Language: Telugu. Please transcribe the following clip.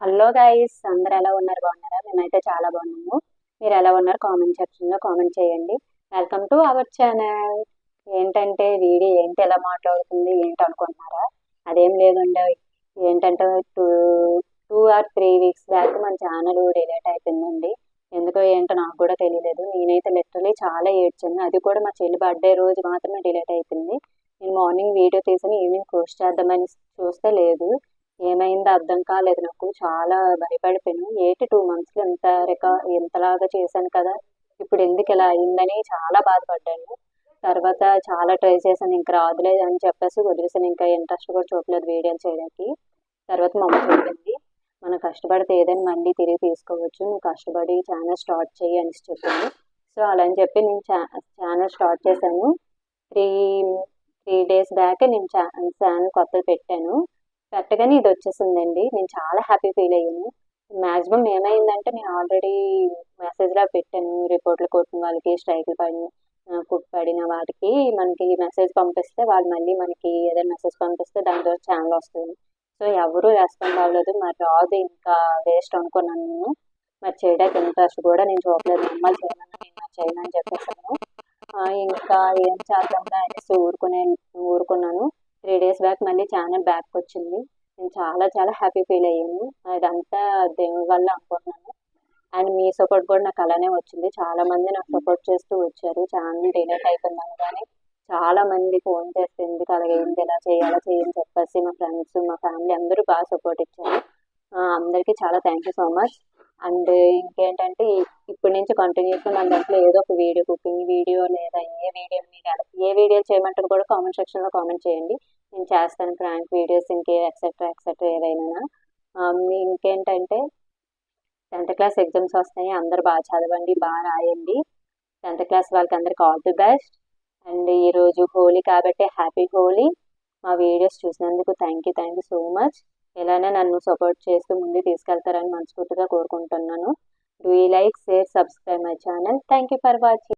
హలో గాయస్ అందరు ఎలా ఉన్నారు? బాగున్నారా? మేమైతే చాలా బాగున్నాము. మీరు ఎలా ఉన్నారు? కామెంట్ సెక్షన్లో కామెంట్ చేయండి. Welcome to our channel. ఏంటంటే వీడియో ఏంటి ఎలా మాట్లాడుతుంది ఏంటి అనుకుంటున్నారా? అదేం లేదండి. ఏంటంటే two two or three weeks back మన ఛానల్ డిలేట్ అయిపోయిందండి. ఎందుకో ఏంటో నాకు కూడా తెలియలేదు. నేనైతే లిటరలీ చాలా ఏడ్చాను. అది కూడా మా చెల్లి బర్త్డే రోజు మాత్రమే డిలేట్ అయిపోయింది. నేను మార్నింగ్ వీడియో తీసిన ఈవినింగ్ పోస్ట్ చేద్దామని చూస్తే లేదు. ఏమైందో అర్థం కాలేదు నాకు. చాలా భయపడిపోయాను. ఎయిట్ టూ మంత్స్లో ఎంత రికా ఎంతలాగా చేశాను కదా. ఇప్పుడు ఎందుకు ఇలా అయిందని చాలా బాధపడ్డాను. తర్వాత చాలా ట్రై చేశాను. ఇంకా రాదులేదు అని చెప్పేసి వదిలేసాను ఇంకా ఇంట్రెస్ట్ కూడా చూడలేదు వీడియోలు చేయడానికి. తర్వాత మా అమ్మ చెప్పింది మనం కష్టపడితే ఏదైనా మళ్ళీ తిరిగి తీసుకోవచ్చు. నువ్వు కష్టపడి ఛానల్ స్టార్ట్ చేయి అని చెప్పింది. సో అలా అని చెప్పి నేను ఛానల్ స్టార్ట్ చేశాను. త్రీ త్రీ డేస్ బ్యాక్ నేను ఛానల్ కొత్తది పెట్టాను. కరెక్ట్గానే ఇది వచ్చేసిందండి నేను చాలా హ్యాపీ ఫీల్ అయ్యాను. మ్యాక్సిమం ఏమైందంటే నేను ఆల్రెడీ మెసేజ్లా పెట్టాను. రిపోర్ట్లు కొట్టిన వాళ్ళకి స్ట్రైక్లు పడిన పడిన వాటికి మనకి మెసేజ్ పంపిస్తే వాళ్ళు మళ్ళీ మనకి ఏదైనా మెసేజ్ పంపిస్తే దాని ద్వారా ఛానల్ వస్తుంది. సో ఎవరు రెస్పాండ్ అవ్వలేదు. మరి రాదు ఇంకా వేస్ట్ అనుకున్నాను నేను. మరి చేయడానికి ఇంట్రెస్ట్ కూడా నేను చూడలేదు. అమ్మాయి చేయమని నేను చేయను అని చెప్పేసాను ఇంకా ఏం చేద్దాం అనేసి ఊరుకునే ఊరుకున్నాను. డేస్ బ్యాక్ మళ్ళీ ఛానల్ బ్యాక్ వచ్చింది. నేను చాలా చాలా హ్యాపీ ఫీల్ అయ్యాను. అదంతా దేవుడి వల్ల అనుకుంటున్నాను. అండ్ మీ సపోర్ట్ కూడా నాకు అలానే వచ్చింది. చాలా మంది నాకు సపోర్ట్ చేస్తూ వచ్చారు. ఛానల్ డిలేట్ అయిపోయిందని కానీ చాలా మంది ఫోన్ చేస్తే ఎందుకు అలాగే ఏంటి ఎలా చేయాలా చేయని చెప్పేసి మా ఫ్రెండ్స్ మా ఫ్యామిలీ అందరూ బాగా సపోర్ట్ ఇచ్చారు. అందరికీ చాలా thank you so much and ఇంకేంటంటే ఇప్పటి నుంచి కంటిన్యూస్గా మన దాంట్లో ఏదో ఒక వీడియో కుకింగ్ వీడియో లేదా ఏ వీడియో మీరు ఏ వీడియో చేయమంటారు కూడా కామెంట్ సెక్షన్లో కామెంట్ చేయండి. నేను చేస్తాను ప్రాంక్ వీడియోస్ ఇంకే ఎక్సెట్రా ఎక్సెట్రా ఏదైనా ఇంకేంటంటే టెన్త్ క్లాస్ ఎగ్జామ్స్ వస్తాయి అందరు బాగా చదవండి బాగా రాయండి. టెన్త్ క్లాస్ వాళ్ళకి అందరికి ఆల్ ది బెస్ట్. అండ్ ఈరోజు హోలీ కాబట్టి హ్యాపీ హోలీ. మా వీడియోస్ చూసినందుకు thank you thank you so much. ఇలానే నన్ను సపోర్ట్ చేస్తూ ముందు తీసుకెళ్తారని మనస్ఫూర్తిగా కోరుకుంటున్నాను. Do like share subscribe my channel. Thank you for watching.